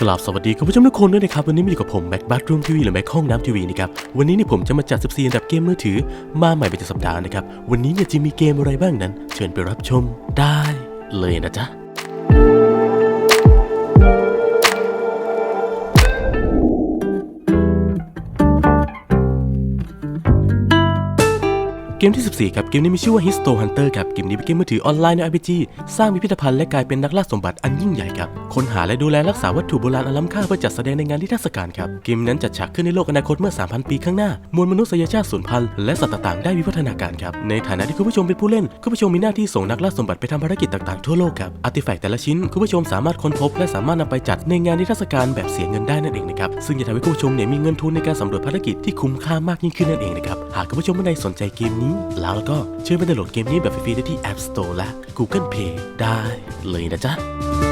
กราบสวัสดีคุณผู้ชมทุกคนด้วยนะครับ วันนี้มาอยู่กับผมแบ็กบัตรูมทีวีหรือแม็กห้องน้ำทีวีนะครับ วันนี้เนี่ยผมจะมาจัด 14 อันดับเกมมือถือ มาใหม่ประจำสัปดาห์นะครับ วันนี้เนี่ยจะมีเกมอะไรบ้างนั้น เชิญไปรับชมได้เลยนะจ๊ะ มที่ 14 ครับ เกมนี้มีชื่อว่า Histo Hunter ครับ เกมนี้เป็นเกมมือถือออนไลน์ใน RPG สร้างพิพิธภัณฑ์และกลายเป็นนักล่าสมบัติอันยิ่งใหญ่ครับ ค้นหาและดูแลรักษาวัตถุโบราณอันล้ำค่าเพื่อจัดแสดงในงานนิทรรศการครับ เกมนั้นจัดฉากขึ้นในโลกอนาคตเมื่อ 3,000 ปีข้างหน้า มวลมนุษยชาติสูญพันธุ์และสัตว์ต่างๆได้วิวัฒนาการครับ ในฐานะที่คุณผู้ชมเป็นผู้เล่น คุณผู้ชมมีหน้าที่ส่งนักล่าสมบัติไปทำภารกิจต่างๆทั่วโลกครับอาร์ติแฟกต์แต่ละชิ้นคุณผู้ชมสามารถค้นพบ และสามารถนำไปจัดในงานนิทรรศการแบบเสียเงินได้นั่นเองนะครับ ซึ่งจะทำให้คุณผู้ชมเนี่ยมีเงินทุนในการสำรวจภารกิจที่คุ้มค่ามากยิ่งขึ้นนั่นเองนะครับ หากคุณผู้ชมท่านใดสนใจเกมนี้แล้วก็เชิญไปดาวน์โหลดเกมนี้แบบฟรีๆได้ที่ App Store และ Google Play ได้เลยนะจ๊ะ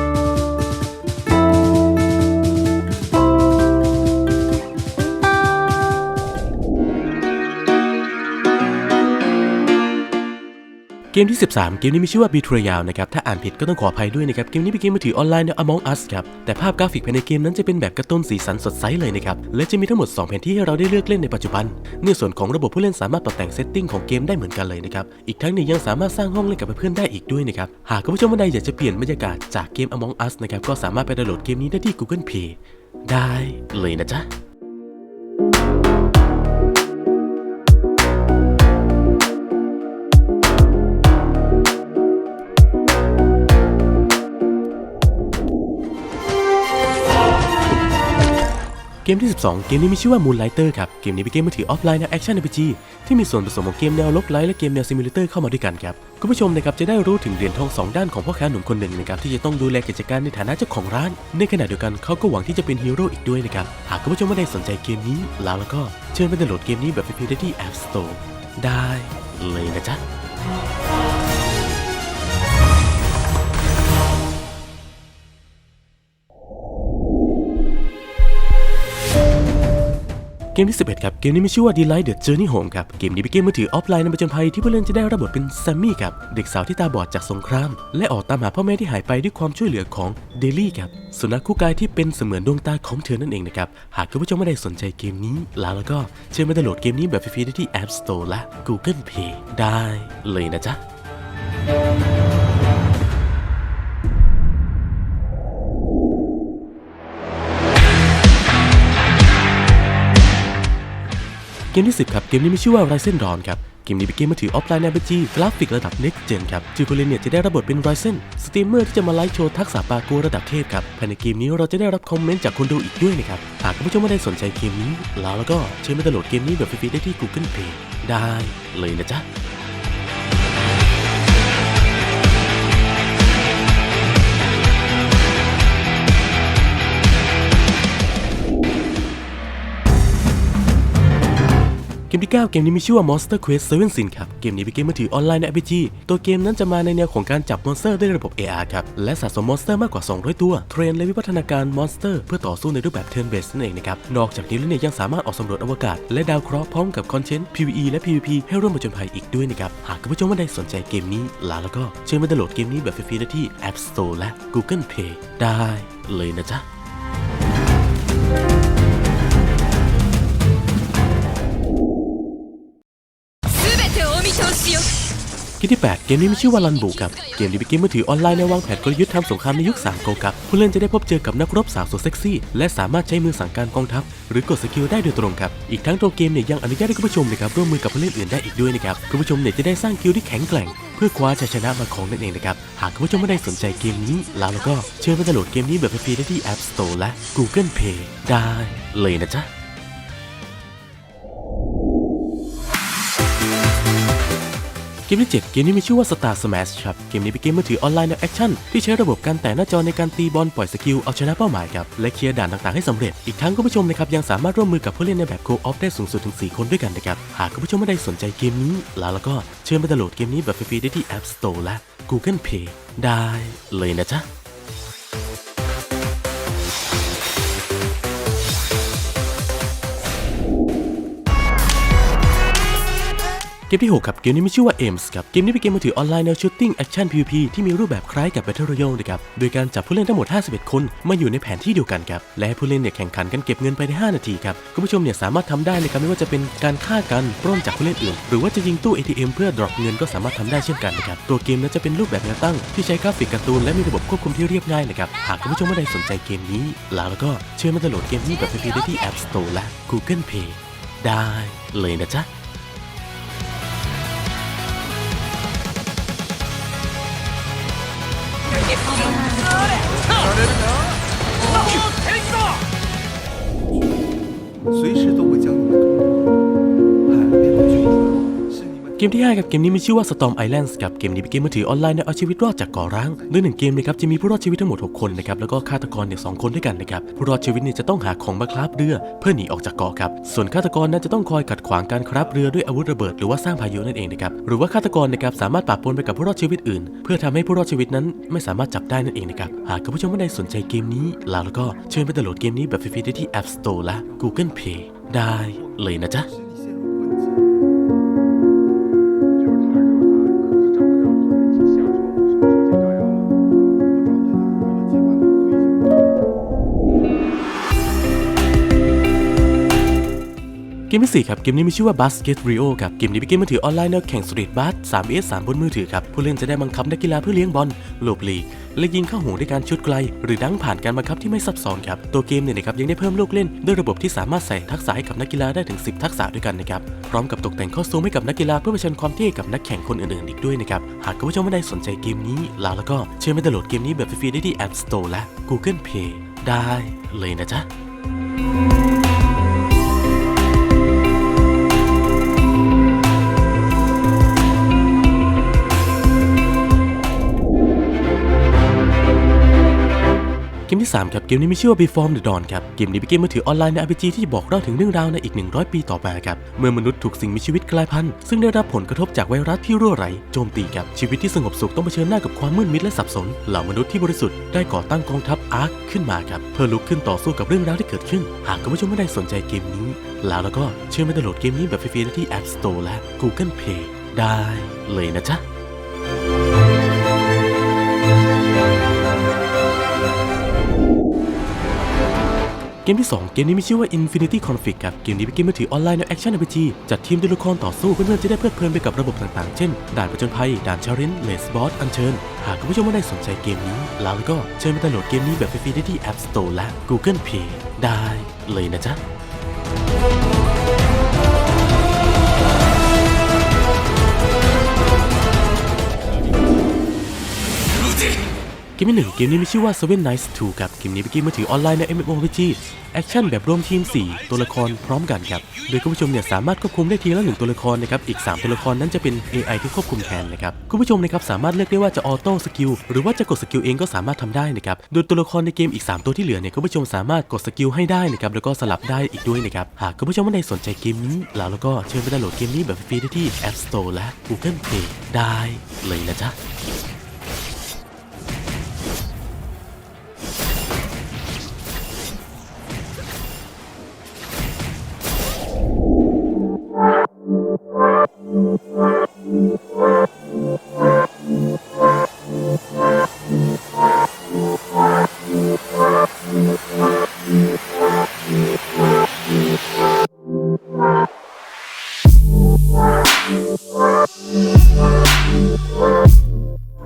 เกมที่ 13 เกมนี้มีชื่อว่า Betrayal นะครับ ถ้าอ่านผิดก็ต้องขออภัยด้วยนะครับ เกมนี้เป็นเกมมือถือออนไลน์ใน Among Us ครับ แต่ภาพกราฟิกภายในเกมนั้นจะเป็นแบบกร์ตูนสีสันสดใสเลยนะครับ และจะมีทั้งหมด 2 แผนที่ให้เราได้เลือกเล่นในปัจจุบันในส่วนของระบบผู้เล่นสามารถปรับแต่งเซตติ้งของเกมได้เหมือนกันเลยนะครับ อีกทั้งนี้ยังสามารถสร้างห้องเล่นกับเพื่อนได้อีกด้วยนะครับ หากคุณผู้ชมท่านใดอยากจะเปลี่ยนบรรยากาศจากเกม Among Us นะครับ ก็สามารถไปดาวน์โหลดเกมนี้ได้ที่ Google Play ได้เลยนะจ๊ะ เกมที่ 12 เกมนี้มีชื่อว่า Moonlighter ครับ เกมนี้เป็นเกมมือถือออฟไลน์แนวแอคชั่น RPG ที่มีส่วนผสมของเกมแนวลบไลท์และเกมแนวซิมูเลเตอร์เข้ามาด้วยกันครับ คุณผู้ชมนะครับจะได้รู้ถึงเหรียญทองสองด้านของพ่อค้าหนุ่มคนหนึ่งนะครับที่จะต้องดูแลกิจการในฐานะเจ้าของร้าน ในขณะเดียวกันเขาก็หวังที่จะเป็นฮีโร่อีกด้วยนะครับ หากคุณผู้ชมไม่ได้สนใจเกมนี้แล้วแล้วก็เชิญไปดาวน์โหลดเกมนี้แบบฟรีๆได้ที่ App Store ได้เลยนะจ๊ะ เกมที่ 11 ครับ เกมนี้มีชื่อว่า Delight the Journey Home ครับ เกมนี้เป็นเกมมือถือออฟไลน์ในประจนภัยที่ผู้เล่นจะได้รับบทเป็นแซมมี่ครับ เด็กสาวที่ตาบอดจากสงคราม และออกตามหาพ่อแม่ที่หายไปด้วยความช่วยเหลือของเดลี่ครับ สุนัขคู่กายที่เป็นเสมือนดวงตาของเธอนั่นเองนะครับ หากคุณผู้ชมไม่ได้สนใจเกมนี้ แล้วแล้วก็เชิญมาดาวน์โหลดเกมนี้แบบฟรีๆได้ที่ App Store และ Google Play ได้เลยนะจ๊ะ เกมที่ 10 ครับ เกมนี้มีชื่อว่า Ryzen Dawn ครับเกมนี้เป็นเกมมือถือออฟไลน์ในบัญชีกราฟิกระดับ Next Gen ครับจูเกเลเนี่ยจะได้รับบทเป็นไรเซนสตรีมเมอร์ที่จะมาไลฟ์โชว์ทักษะปากูระดับเทพครับ ภายในเกมนี้เราจะได้รับคอมเมนต์จากคนดูอีกด้วยนะครับ หากคุณผู้ชมไม่ได้สนใจเกมนี้ แล้วแล้วก็เชิญมาดาวน์โหลดเกมนี้แบบฟรีๆได้ที่ Google Play ได้เลยนะจ๊ะ มที่ 9 เกมนี้มีชื่อว่า Monster Quest 7 Sin ครับ เกมนี้เป็นเกมมือถือออนไลน์ใน RPG ตัวเกมนั้นจะมาในแนวของการจับมอนสเตอร์ด้วยระบบ AR ครับ และสะสมมอนสเตอร์มากกว่า 200 ตัว เทรนและวิวัฒนาการมอนสเตอร์เพื่อต่อสู้ในรูปแบบ Turn Based นั่นเองนะครับ นอกจากนี้แล้วเนี่ยยังสามารถออกสำรวจอวกาศ และดาวเคราะห์พร้อมกับคอนเทนต์ PVE และ PVP ให้ร่วมผจญภัยอีกด้วยนะครับ หากคุณผู้ชมท่านใดสนใจเกมนี้ล้วแล้วก็เชิญมาดาวน์โหลดเกมนี้แบบฟรีๆได้ที่ App Store และ Google Play ได้เลยนะจ๊ะ ที่ 8 เกมนี้มีชื่อว่าลันบุครับ เกมนี้เป็นเกมมือถือออนไลน์ในวางแผนกลยุทธ์ทำสงครามในยุค3โกกับ ผู้เล่นจะได้พบเจอกับนักรบสาวสุดเซ็กซี่ และสามารถใช้มือสั่งการกองทัพ หรือกดสกิลได้โดยตรงครับ อีกทั้งตัวเกมเนี่ยยังอนุญาตให้คุณผู้ชมนะครับร่วมมือกับผู้เล่นอื่นได้อีกด้วยนะครับ คุณผู้ชมเนี่ยจะได้สร้างกิลที่แข็งแกร่ง เพื่อคว้าชัยชนะมาของนั่นเองนะครับ หากคุณผู้ชมไม่ได้สนใจเกมนี้แล้วแล้วก็เชิญไปดาวน์โหลดเกมนี้แบบฟรีได้ที่ App Store และ Google Play ได้เลยนะจ๊ะ เกมที่ 7 เกมนี้มีชื่อว่า Star Smash ครับ เกมนี้เป็นเกมมือถือออนไลน์แนวแอคชั่นที่ใช้ระบบการแตะหน้าจอในการตีบอลปล่อยสกิลเอาชนะเป้าหมายครับและเคลียร์ด่านต่างๆให้สำเร็จ อีกทั้งคุณผู้ชมนะครับยังสามารถร่วมมือกับผู้เล่นในแบบโคออฟได้สูงสุดถึง 4 คนด้วยกันนะครับ หากคุณผู้ชมไม่ได้สนใจเกมนี้ แล้วแล้วก็เชิญไปดาวน์โหลดเกมนี้แบบฟรีๆได้ที่ App Store และ Google Play ได้เลยนะจ๊ะ มที่ 6 ครับ เกมนี้มีชื่อว่า Ames ครับ เกมนี้เป็นเกมมือถือออนไลน์แนว Shooting Action PVP ที่มีรูปแบบคล้ายกับ Battle Royale นะครับ โดยการจับผู้เล่นทั้งหมด 51 คนมาอยู่ในแผนที่เดียวกันครับ และให้ผู้เล่นเนี่ยแข่งขันกันเก็บเงินไปใน 5 นาทีครับ คุณผู้ชมเนี่ยสามารถทำได้นะครับไม่ว่าจะเป็นการฆ่ากันปล้นจากผู้เล่นอื่น หรือว่าจะยิงตู้ ATM เพื่อ drop เงินก็สามารถทำได้เช่นกันนะครับ ตัวเกมนั้นจะเป็นรูปแบบแนวตั้งที่ใช้กราฟิกการ์ตูนและมีระบบควบคุมที่เรียบง่ายนะครับ หากคุณผู้ชมท่านใดสนใจเกมนี้ แล้วก็เชิญมาดาวน์โหลดเกมนี้แบบฟรีได้ที่ App Store และ Google Play ได้เลยนะจ๊ะ 随时都 เกมที่5กับเกมนี้มีชื่อว่า Storm Islands กับเกมนี้เป็นเกมมือถือออนไลน์ในเอาชีวิตรอดจากก่อร้างโดยหนึ่งเกมนะครับจะมีผู้รอดชีวิตทั้งหมด 6 คนนะครับแล้วก็ฆาตกรเนี่ยสคนด้วยกันนะครับผู้รอดชีวิตเนี่ยจะต้องหาของมาคราฟเรือ เพื่อหนีออกจากเกาะครับส่วนฆาตกรนั้นจะต้องคอยขัดขวางการคราฟเรือด้วยอาวุธระเบิดหรือว่าสร้างพายุนั่นเองนะครับหรือว่าฆาตกรนะครับสามารถปะปนไปกับผู้รอดชีวิตอื่น เพื่อทำให้ผู้รอดชีวิตนั้นไม่สามารถจับได้นั่นเองนะครับหากคุณผู้ชมท่านใดสนใจเกมนี้แล้วก็เชิญไปดาวน์โหลดเกมนี้แบบฟรีๆได้ที่ App Store และ Google Play ได้เลยนะจ๊ะ มที่ 4 ครับ เกมนี้มีชื่อว่า Basket Rio ครับ เกมนี้เป็นเกมมือถือออนไลน์แนวแข่งสตรีทบาส 3S 3 บนมือถือครับ ผู้เล่นจะได้บังคับนักกีฬาเพื่อเลี้ยงบอลหลบหลีกและยิงเข้าหูด้วยการชุดไกล หรือดังผ่านการบังคับที่ไม่ซับซ้อนครับ ตัวเกมเนี่ยนะครับยังได้เพิ่มลูกเล่นด้วยระบบที่สามารถใส่ทักษะให้กับนักกีฬาได้ถึง 10 ทักษะด้วยกันนะครับ พร้อมกับตกแต่งข้อซูมให้กับนักกีฬาเพื่อเผชิญความเท่กับนักแข่งคนอื่นๆอีกด้วยนะครับ หากคุณผู้ชมไม่ได้สนใจเกมนี้แล้วก็เชิญไปดาวน์โหลดเกมนี้แบบฟรีได้ที่ App Store และ Google Play ได้เลยนะจ๊ะ เกมที่ 3 ครับ เกมนี้มีชื่อว่า Before the Dawn ครับ เกมนี้เป็นเกมมือถือออนไลน์ใน RPG ที่จะบอกเล่าถึงเรื่องราวในอีก 100 ปีต่อมาครับ เมื่อมนุษย์ถูกสิ่งมีชีวิตกลายพันธุ์ ซึ่งได้รับผลกระทบจากไวรัสที่รั่วไหลโจมตีกับชีวิตที่สงบสุขต้องเผชิญหน้ากับความมืดมิดและสับสน เหล่ามนุษย์ที่บริสุทธิ์ได้ก่อตั้งกองทัพอาร์คขึ้นมาครับเพื่อลุกขึ้นต่อสู้กับเรื่องราวที่เกิดขึ้น หากคุณผู้ชมไม่ได้สนใจเกมนี้ แล้วแล้วก็เชิญมาดาวน์โหลดเกมนี้แบบฟรีๆที่ App Store และ Google Play ได้เลยนะจ๊ะ เกมที่ 2 เกมนี้มีชื่อว่า Infinity Conflict ครับ เกมนี้เป็นเกมมือถือออนไลน์แนวแอคชั่น RPG จัดทีมด้วยละครต่อสู้เพื่อนๆจะได้เพลิดเพลินไปกับระบบต่างๆ เช่น ด่านประจญภัย ด่านชารินเลสบอส อันเชิญ หากคุณผู้ชมไม่ได้สนใจเกมนี้ แล้วก็เชิญมาดาวน์โหลดเกมนี้แบบฟรีได้ที่ App Store และ Google Play ได้เลยนะจ๊ะ มที่หนึ่งเกมนี้มีชื่อว่า Seven Nights 2ครับเกมนี้เป็นเกมมือถือออนไลน์ใน MMORPG แอคชั่นแบบรวมทีม 4 ตัวละครพร้อมกันครับ โดยคุณผู้ชมเนี่ยสามารถควบคุมได้ทีละหนึ่งตัวละครนะครับ อีก 3 ตัวละครนั้นจะเป็น AI ที่ควบคุมแทนนะครับ คุณผู้ชมนะครับสามารถเลือกได้ว่าจะออโต้สกิลหรือว่าจะกดสกิลเองก็สามารถทำได้นะครับ โดยตัวละครในเกมอีก 3 ตัวที่เหลือเนี่ยคุณผู้ชมสามารถกดสกิลให้ได้นะครับ แล้วก็สลับได้อีกด้วยนะครับ หากคุณผู้ชมไม่ได้สนใจเกมนี้แล้วแล้วก็เชิญไปดาวน์โหลดเกมนี้แบบฟรีได้ที่ App Store และ Google Play ได้เลยนะจ๊ะ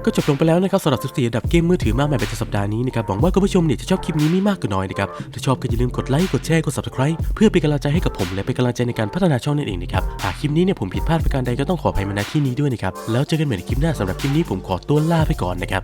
ก็จบลงไปแล้วนะครับสำหรับ 14 อันดับเกมมือถือมากมายประจำสัปดาห์นี้นะครับหวังว่าคุณผู้ชมเนี่ยจะชอบคลิปนี้ไม่มากก็น้อยนะครับถ้าชอบก็อย่าลืมกดไลค์กดแชร์กด subscribe เพื่อเป็นกำลังใจให้กับผม และเป็นกำลังใจในการพัฒนาช่องนั่นเองนะครับหากคลิปนี้เนี่ยผมผิดพลาดประการใดก็ต้องขออภัยมาณที่นี้ด้วยนะครับแล้วเจอกันใหม่ในคลิปหน้าสำหรับคลิปนี้ผมขอตัวลาไปก่อนนะครับ